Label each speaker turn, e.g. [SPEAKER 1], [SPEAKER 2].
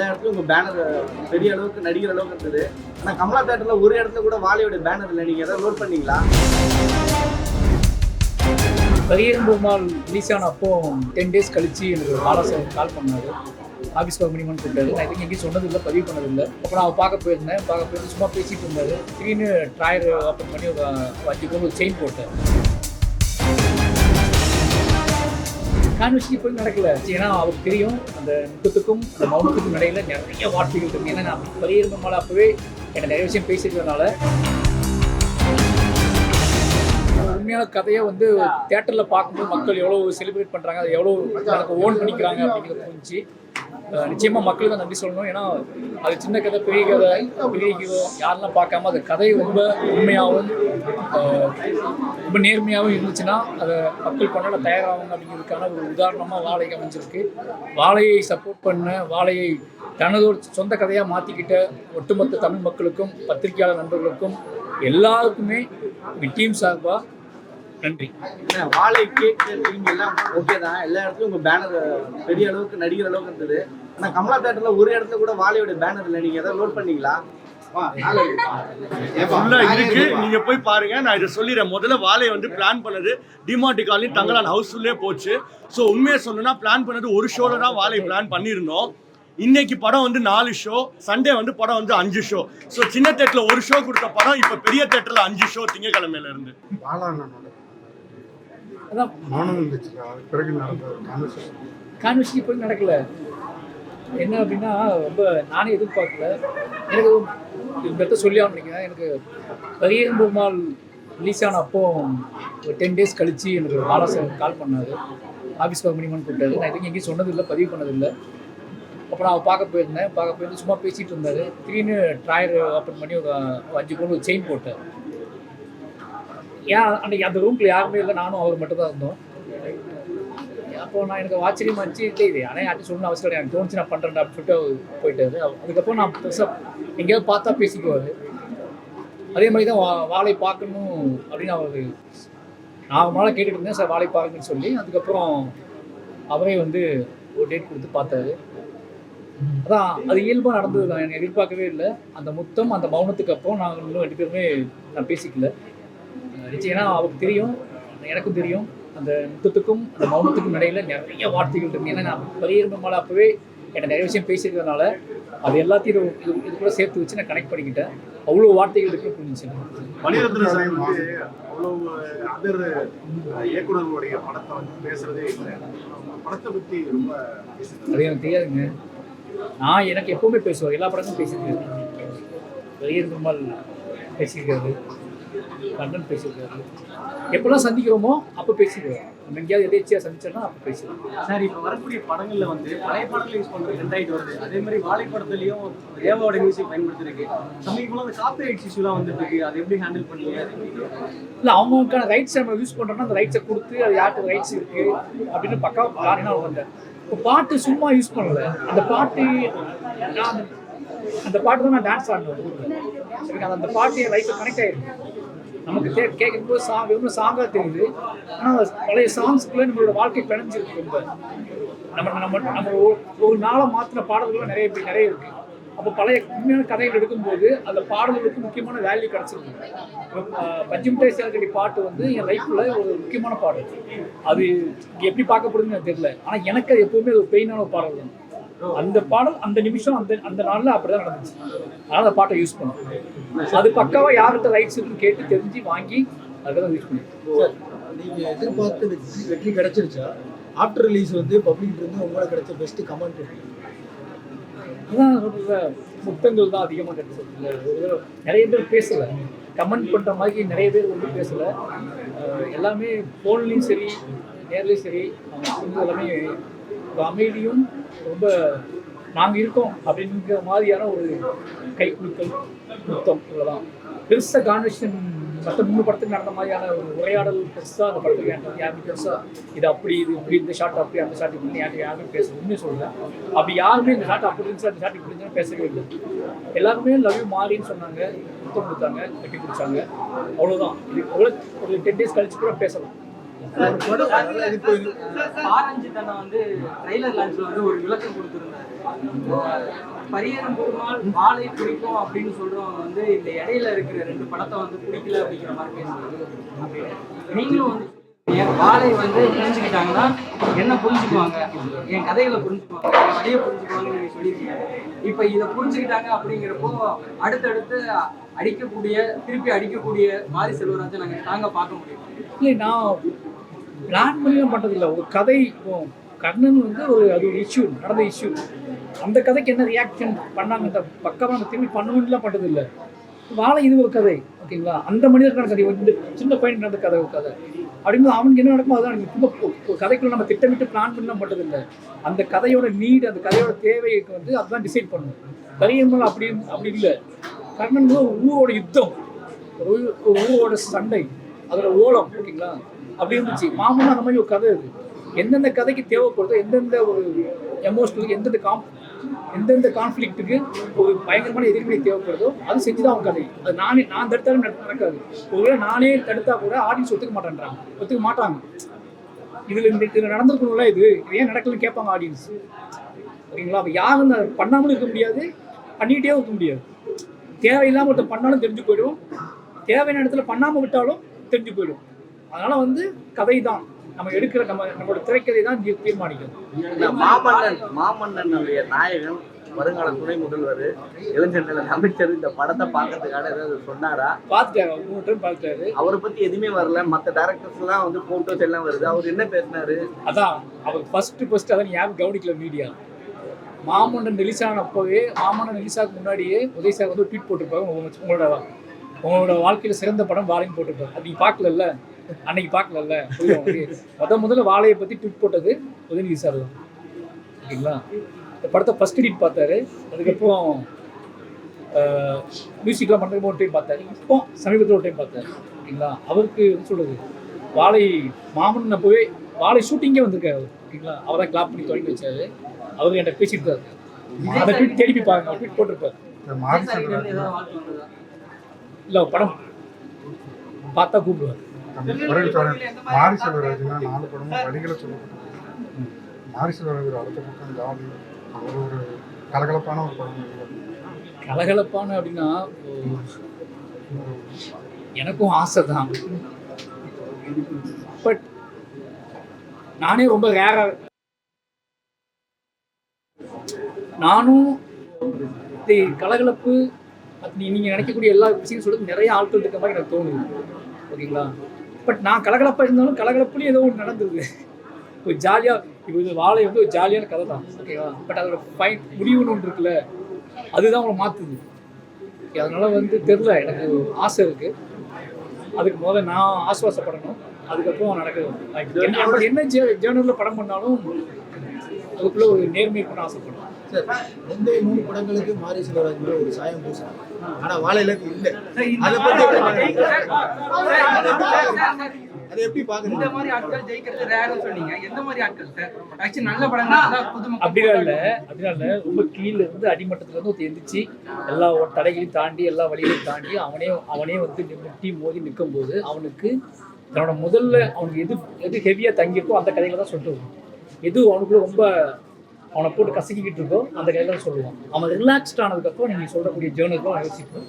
[SPEAKER 1] எல்லா இடத்துலயும் உங்க பேனர் பெரிய அளவுக்கு நடிகர் அளவுக்கு இருந்தது. ஆனா கமலா தேட்டர்ல ஒரு இடத்துல கூட வாழையோட பேனர் இல்லை. நீங்க ஏதாவது நோட் பண்ணீங்களா?
[SPEAKER 2] பரியன் பூமால் ரிலீஸ் ஆன அப்போ டென் டேஸ் கழிச்சு எனக்கு பாலா சார் கால் பண்ணாரு. ஆஃபீஸ் ஒர்க் பண்ணிமான்னு கூப்பிட்டாரு நான் இதுக்கு எங்கேயும் சொன்னதில்லை பதிவு பண்ணதில்லை. அப்போ நான் பார்க்க போயிருந்தேன். பார்க்க போயிருந்து சும்மா பேசிட்டு இருந்தாரு. திடீர்னு ட்ராயர் ஓப்பன் பண்ணி ஒரு அஞ்சு பவுன் ஒரு செயின் போட்டேன். கான்வெர்சேஷன் போய் நடக்கல. ஏன்னா அவருக்கு தெரியும் அந்த முக்கத்துக்கும் அந்த மௌனத்துக்கும் இடையில நிறைய வார்த்தைகள் இருக்கு. ஏன்னா நான் பரியரும் பெருமாள் அப்போவே. என்னை நிறைய விஷயம் பேசியிருக்கிறதுனால. உண்மையான கதையை வந்து தேட்டரில் பார்க்கும்போது மக்கள் எவ்வளோ செலிப்ரேட் பண்ணுறாங்க அதை எவ்வளோ எனக்கு ஓன் பண்ணிக்கிறாங்க அப்படிங்கிறது புரிஞ்சு நிச்சயமாக மக்களுக்கு நான் நன்றி சொல்லணும். ஏன்னா அது சின்ன கதை பெரிய கதை பெரிய ஹீரோ யாரெல்லாம் பார்க்காம அது கதை ரொம்ப உண்மையாகவும் ரொம்ப நேர்மையாகவும் இருந்துச்சுன்னா அதை மக்கள் கொண்டாட தயாராகும் அப்படிங்கிறதுக்கான ஒரு உதாரணமாக வாழைக்கு அமைஞ்சிருக்கு. வாழையை சப்போர்ட் பண்ண வாழையை தனது ஒரு சொந்த கதையாக மாற்றிக்கிட்ட ஒட்டுமொத்த தமிழ் மக்களுக்கும் பத்திரிகையாளர் நண்பர்களுக்கும் எல்லாருக்குமே டீம் சார்பாக நன்றி.
[SPEAKER 1] வாழை நீங்க எல்லாம் ஓகே தான். எல்லா இடத்துலயும் உங்க பேனர் பெரிய அளவுக்கு நடிகர் அளவுக்கு இருந்தது. ஆனா கமலா தேட்டர்ல ஒரு இடத்துல கூட வாழையோட பேனர் இல்லை. நீங்க ஏதாவது நோட் பண்ணீங்களா?
[SPEAKER 3] இருக்கு. நீங்க போய் பாருங்க. நான் இதை சொல்லிடுறேன். முதல்ல வாழையை வந்து பிளான் பண்ணது டிமார்டி காலனி தங்கலான் ஹவுஸ்ஃபுல்லே போச்சு. ஸோ உண்மையை சொல்லணும்னா பிளான் பண்ணது ஒரு ஷோல தான் வாழை பிளான் பண்ணியிருந்தோம். இன்னைக்கு படம் வந்து நாலு ஷோ சண்டே வந்து படம் வந்து அஞ்சு ஷோ ஸோ சின்ன தேட்டர்ல ஒரு ஷோ கொடுத்த படம் இப்போ பெரிய தேட்டர்ல அஞ்சு ஷோ திங்கக்கிழமையில இருந்து.
[SPEAKER 2] அதான்.
[SPEAKER 4] இருந்துச்சு அது பிறகு நடந்த ஒரு கான்வர்சேஷன்
[SPEAKER 2] கான்வர்சேஷன் போய் நடக்கல. என்ன அப்படின்னா ரொம்ப நானே எதிர்பார்க்கல. எனக்கு இடத்த சொல்லி நினைக்கிறேன். எனக்கு பரியரும் பெருமாள் ரிலீஸ் ஆன அப்போ ஒரு டென் டேஸ் கழிச்சு எனக்கு பாலா சார் கால் பண்ணாரு. ஆஃபீஸ் ஒர்க் பண்ணிமான்னு கூப்பிட்டாரு. நான் இதுக்கு எங்கேயும் சொன்னதில்லை பதிவு பண்ணதில்லை. அப்போ நான் பார்க்க போயிருந்தேன். பார்க்க போயிருந்து சும்மா பேசிட்டு இருந்தாரு. திடீர்னு ட்ராயர் ஓப்பன் பண்ணி ஒரு அஞ்சு ஒரு செயின் போட்டேன். ஏன் அன்றைக்கி அந்த ரூம்ல யாருமே இல்லை நானும் அவர் மட்டும் தான் இருந்தோம். அப்போ நான் எனக்கு ஆச்சரியமா இருந்துச்சு இல்லை இது ஆனால் யாரும் சொல்லணும் அவசியம் கிடையாது. எனக்கு தோணுச்சு நான் பண்ணுறேன் அப்படின்னு சொல்லிட்டு அவர் போயிட்டாரு. அதுக்கப்புறம் நான் பெருசாக எங்கேயாவது பார்த்தா பேசிக்குவார். அதே மாதிரி தான் வா வாழை பார்க்கணும் அப்படின்னு அவர் நான் மேலே கேட்டுட்டு இருந்தேன் சார் வாழை பார்க்கணும்னு சொல்லி. அதுக்கப்புறம் அவரே வந்து ஒரு டேட் கொடுத்து பார்த்தாரு. அதான் அது இயல்பாக நடந்தது தான் எனக்கு எதிர்பார்க்கவே இல்லை. அந்த முத்தம் அந்த மௌனத்துக்கு அப்புறம் நாங்கள் இன்னும் ரெண்டு பேருமே நான் பேசிக்கல. நிச்சயம். ஏன்னா அவருக்கு தெரியும் எனக்கும் தெரியும். அந்த முத்தத்துக்கும் அந்த மௌனத்துக்கும் இடையில நிறைய வார்த்தைகள் இருக்கு. ஏன்னா நான் பரியரும் மேலே அப்போவே எனக்கு நிறைய விஷயம் பேசியிருக்கிறதுனால அது எல்லாத்தையும் இது- இது கூட சேர்த்து வச்சு நான் கனெக்ட் பண்ணிக்கிட்டேன். அவ்வளோ வார்த்தைகள் இருக்குன்னு புரிஞ்சுச்சு எனக்கு.
[SPEAKER 5] மணிரத்ன வந்து அவ்வளவு அதர் இயக்குனர்களுடைய படத்தை வந்து பேசுறதே இல்லை. படத்தை பத்தி ரொம்ப
[SPEAKER 2] அது எனக்கு தெரியாதுங்க. நான் எனக்கு எப்பவுமே பேசுவேன். எல்லா படமும் பேசியிருக்கேன். வெளியர் பெருமாள் பேசியிருக்காரு கண்ணன் பேசியிருக்காரு. எப்பெல்லாம் சந்திக்கிறோமோ அப்போ பேசிடுவேன் நம்ம எங்கேயாவது எதேச்சியாக சந்திச்சோன்னா அப்போ பேசுவேன்
[SPEAKER 6] சார் இப்போ வரக்கூடிய படங்கள்ல வந்து பழைய பாடல்கள் யூஸ் பண்றது ரெண்டாயிட்டு வருது. அதே மாதிரி வாழை படத்துலயும் தேவாவோட மியூசிக் பயன்படுத்திருக்கு. சமீபமாக அந்த காப்பி ரைட்ஸ் இஷ்யூலாம் வந்துட்டு இருக்கு. அதை எப்படி ஹேண்டில் பண்ணீங்க?
[SPEAKER 2] இல்லை அவங்களுக்கான ரைட்ஸ் நம்ம யூஸ் பண்ணுறோம்னா அந்த ரைட்ஸை கொடுத்து அது யாருக்கு ரைட்ஸ் இருக்கு அப்படின்னு பக்கா பிளானினா வந்தேன் இப்போ பாட்டு சும்மா யூஸ் பண்ணல. அந்த பாட்டு நான் அந்த- பாட்டு தான் நான் டான்ஸ் சரிங்க அது அந்த பாட்டு என் லைஃப்பில் கனெக்ட் ஆயிருக்கு. நமக்கு கே கேட்கும்போது சாங் வெறும் சாங்காக தெரியுது. ஆனால் பழைய சாங்ஸ்க்குள்ளே நம்மளோட வாழ்க்கை பிணைஞ்சிருக்கு ரொம்ப. நம்ம நம்ம நம்ம ஒரு- நாளை மாற்றின பாடல்கள் நிறைய பேர் நிறைய இருக்கு. அப்போ பழைய உண்மையான கதைகள் எடுக்கும்போது அந்த பாடல்களுக்கு முக்கியமான வேல்யூ கிடச்சிருக்கு பஞ்சுமிட்டாய் சேலக்கடி பாட்டு வந்து என் லைஃப்பில் ஒரு முக்கியமான பாடல். அது எப்படி பார்க்கப்படுதுன்னு எனக்கு தெரியல. ஆனால் எனக்கு அது எப்போவுமே ஒரு பெயினான ஒரு பாடல் தான் அந்த பாடல் அந்த நிமிஷம் அந்த அந்த நாளில் அப்படிதான் நடந்துச்சு. அதனால் அந்த பாட்டை யூஸ் பண்ணோம் அது பக்காவாக யார்கிட்ட ரைட்ஸ் இருக்குன்னு கேட்டு தெரிஞ்சு வாங்கி அதுதான் யூஸ் பண்ணி
[SPEAKER 7] சார் நீங்க எதிர்பார்த்து வெற்றி கிடைச்சிருச்சா? ஆஃப்டர் ரிலீஸ் வந்து பப்ளிக் இருந்து உங்களுக்கு கிடைச்ச பெஸ்ட் கமெண்ட்
[SPEAKER 2] அதான் முத்தங்கள் தான் அதிகமாக கிடைச்சது. நிறைய பேர் பேசலை. கமெண்ட் பண்ணுற மாதிரி நிறைய பேர் வந்து பேசலை. எல்லாமே ஃபோன்லேயும் சரி நேர்லேயும் சரி அவங்க எல்லாமே அமைதியும் ரொம்ப நாங்கள் இருக்கோம் அப்படிங்கிற மாதிரியான ஒரு கைக்குலுக்கல் முத்தம் இவ்வளோதான் பெருசாக கான்வெர்ஷன் மற்ற மூணு படத்துக்கு நடந்த மாதிரியான ஒரு உரையாடல் பெருசாக அந்த படத்துக்கு யாருமே பெருசாக இது அப்படி இது இப்படி இந்த ஷாட் அப்படி அந்த ஷாட் இப்படி யாரும் யாருமே பேச உண்மையை சொல்கிறேன் அப்படி யாருமே இந்த ஷாட் அப்படி இருந்துச்சு அந்த ஷாட் இப்படி இருந்துச்சு பேசவே இல்லை. எல்லாருமே லவ் யூ மாறின்னு சொன்னாங்க நுத்தம் கொடுத்தாங்க கட்டி பிடிச்சாங்க அவ்வளோதான் இது ஒரு ஒரு டென் டேஸ் கழிச்சு கூட பேசலாம்.
[SPEAKER 7] ஒரு படம்
[SPEAKER 6] ஆரஞ்சு தன்னை வந்து ட்ரைலர் லான்ச்ல வந்து ஒரு விளக்கம் கொடுத்துருந்தாரு
[SPEAKER 8] பரியரும் பெருமாள் வாழை பிடிக்கும் அப்படின்னு சொல்றவங்க வந்து இந்த இடையில இருக்கிற ரெண்டு படத்தை வந்து பிடிக்கல அப்படிங்கிற மாதிரி பேசுறாங்க நீங்களும் வந்து என் வாழை வந்து புரிஞ்சுக்கிட்டாங்கன்னா என்ன புரிஞ்சுக்குவாங்க என் கதைகளை புரிஞ்சுக்குவாங்க என் வழியை புரிஞ்சுக்குவாங்கன்னு நீங்க சொல்லியிருக்கீங்க இப்போ இதை புரிஞ்சுக்கிட்டாங்க அப்படிங்கிறப்போ அடுத்தடுத்து அடிக்கக்கூடிய திருப்பி அடிக்கக்கூடிய மாரி செல்வராஜை நாங்கள் தாங்க பார்க்க முடியும்
[SPEAKER 9] இல்லை நான் பிளான் பண்ணிலாம் பண்ணுறதில்ல ஒரு கதை இப்போ கர்ணன் வந்து ஒரு அது ஒரு இஷ்யூ நடந்த இஷ்யூ அந்த கதைக்கு என்ன ரியாக்ஷன் பண்ணாங்க அந்த பக்கமாக நம்ம திரும்பி பண்ணணும்லாம் பண்ணுறதில்ல வாழை இது ஒரு கதை ஓகேங்களா? அந்த மனிதருக்கான கதை வந்து சின்ன பையன் நடந்த கதை ஒரு கதை. அப்படிங்கும்போது அவனுக்கு என்ன நடக்குமோ அதான் எனக்கு ரொம்ப ஒரு கதைக்குள்ள நம்ம திட்டமிட்டு பிளான் பண்ணலாம் பண்ணுறதில்ல அந்த கதையோட நீடு அந்த கதையோட தேவைக்கு வந்து அதுதான் டிசைட் பண்ணணும். கரியமல் அப்படி அப்படி இல்லை. கர்ணன் வந்து ஒரு ஊரோட யுத்தம். ஒரு ஊரோட சண்டை. அதோட ஓலம் ஓகேங்களா? அப்படி இருந்துச்சு. மாமன் அந்த மாதிரி ஒரு கதை அது. எந்தெந்த கதைக்கு தேவைப்படுதோ எந்தெந்த ஒரு எமோஷனலுக்கு எந்தெந்த காம் எந்தெந்த கான்ஃப்ளிக்ட்டுக்கு ஒரு பயங்கரமான எதிர்வினை தேவைப்படுதோ அது செஞ்சு தான் அவன் கதை. அது நானே நான் தடுத்தாலும் நடக்காது. ஒருவேளை நானே தடுத்தா கூட ஆடியன்ஸ் ஒத்துக்க மாட்டேன்றாங்க. ஒத்துக்க மாட்டாங்க. இதில் இந்த இதில் நடந்திருக்கணும்ல இது. ஏன் நடக்கலன்னு கேட்பாங்க ஆடியன்ஸ் ஓகேங்களா அப்போ யாரும் பண்ணாமலும் இருக்க முடியாது. பண்ணிகிட்டே இருக்க முடியாது. தேவையில்லாமல் ஒருத்தர் பண்ணாலும் தெரிஞ்சு போயிடும். தேவையான இடத்துல பண்ணாமல் விட்டாலும் தெரிஞ்சு போயிடும். அதனால வந்து கதை தான் நம்ம எடுக்கிற நம்ம நம்மளோட திரைக்கதை தான் தீர்மானிக்கும்.
[SPEAKER 1] மாமன்னன் மாமன்னனுடைய நாயகன் வருங்கால துணை முதல்வர் இளைஞர் நல அமைச்சர் இந்த படத்தை பார்க்கறதுக்கான ஏதாவது சொன்னாரா?
[SPEAKER 9] பார்த்துட்டாரு மூணு டைம் பார்த்துட்டாரு.
[SPEAKER 1] அவரை பத்தி எதுவுமே வரல. மத்த டேரக்டர்ஸ் எல்லாம் வந்து போட்டோஸ் எல்லாம் வருது. அவர் என்ன பேசினாரு?
[SPEAKER 9] அதான் அவர் ஃபர்ஸ்ட் ஃபர்ஸ்ட் அதான் யாரும் கவனிக்கல மீடியா மாமன்னன் ரிலீஸ் ஆனப்போவே மாமன்னன் ரிலீஸ் முன்னாடியே உதய் சார் வந்து ட்வீட் போட்டிருப்பாங்க உங்க- உங்களோட உங்களோட வாழ்க்கையில சிறந்த படம் வாழைன்னு போட்டிருப்பாரு. அது நீங்க அன்னைக்கு பார்க்கலல்ல? முத முதல்ல வாழையை பத்தி ட்வீட் போட்டது உதயநிதி சார் தான். ஓகேங்களா? இந்த படத்தை ஃபர்ஸ்ட் எடிட் பார்த்தாரு. அதுக்கப்புறம் மியூசிக்லாம் பண்ணுறதுக்கு ஒரு டைம் பார்த்தாரு. இப்போ சமீபத்தில் ஒரு டைம் பார்த்தாரு. ஓகேங்களா? அவருக்கு என்ன சொல்றது? வாழை மாமன் அப்போவே வாழை ஷூட்டிங்கே வந்திருக்காரு ஓகேங்களா? அவரை கிளாப் பண்ணி தொடங்கி வச்சாரு. அவர் என்கிட்ட பேசிட்டு தான் இருக்காரு அதை ட்வீட் தேடி போய் பாருங்க. அவர் ட்வீட் போட்டிருப்பாரு. இல்லை படம் பார்த்தா கூப்பிடுவார்.
[SPEAKER 4] மாரி செல்வராஜனா நாலு படமும் வழிகளை சொல்லப்பட்டது மாரி செல்வராஜர் அடுத்த பக்கம் ஜாதி அவர் ஒரு கலகலப்பான ஒரு படம்
[SPEAKER 9] கலகலப்பான அப்படின்னா எனக்கும் ஆசை தான் பட் நானே ரொம்ப ரேரா நானும் கலகலப்பு அது நீங்க நினைக்கக்கூடிய எல்லா விஷயம் சொல்றது நிறைய ஆட்கள் இருக்க மாதிரி எனக்கு தோணுது. ஓகேங்களா? பட் நான் கலகலப்பா இருந்தாலும் கலகலப்புலையும் ஏதோ ஒன்று நடந்தது. ஒரு ஜாலியா இப்போ இது வாழை வந்து ஒரு ஜாலியான கதை தான் ஓகேவா? பட் அதோட ஃபைன் முடிவுன்னு ஒன்று இருக்குல்ல அதுதான் அவங்களை மாத்துது. அதனால வந்து தெரில எனக்கு ஆசை இருக்கு. அதுக்கு முதல்ல நான் ஆசுவாசப்படணும் அதுக்கப்புறம் நடக்குது. என்ன ஜே ஜேர்னலில் படம் பண்ணாலும் அதுக்குள்ள ஒரு நேர்மை பண்ண ஆசைப்படுறேன்
[SPEAKER 7] சார் முந்தைய மூணு படங்களுக்கு மாரி செல்வராஜ் மேல ஒரு சாயம் பூசினாங்க ஆனா வாழையில இல்ல. அதை பத்தி எப்படி பாக்குறீங்க? அதை எப்படி
[SPEAKER 10] இந்த
[SPEAKER 7] பாக்குறீங்க
[SPEAKER 10] மாதிரி ஆட்கள் ஜெயிக்கிறது ரேர்னு சொன்னீங்க. எந்த மாதிரி ஆட்கள் சார் ஆக்சுவலி நல்ல படங்கள்
[SPEAKER 9] அப்படிலாம் இல்லை. அப்படிலாம் இல்லை. ரொம்ப கீழே இருந்து அடிமட்டத்துல இருந்து எந்திரிச்சு எல்லா தடைகளையும் தாண்டி எல்லா வழிகளையும் தாண்டி அவனே அவனே வந்து முட்டி மோதி நிற்கும் போது அவனுக்கு தன்னோட முதல்ல அவனுக்கு எது எது ஹெவியாக தங்கியிருக்கோ அந்த கதைகளை தான் சொல்லிட்டு எது அவனுக்குள்ள ரொம்ப அவனை போட்டு கசக்கிக்கிட்டு இருக்கோ அந்த கையில் தான் சொல்லுவான் அவன் ரிலாக்ஸ்ட் ஆனதுக்கப்புறம் நீங்கள் சொல்லக்கூடிய ஜேர்னலுக்கும் யோசிப்போம்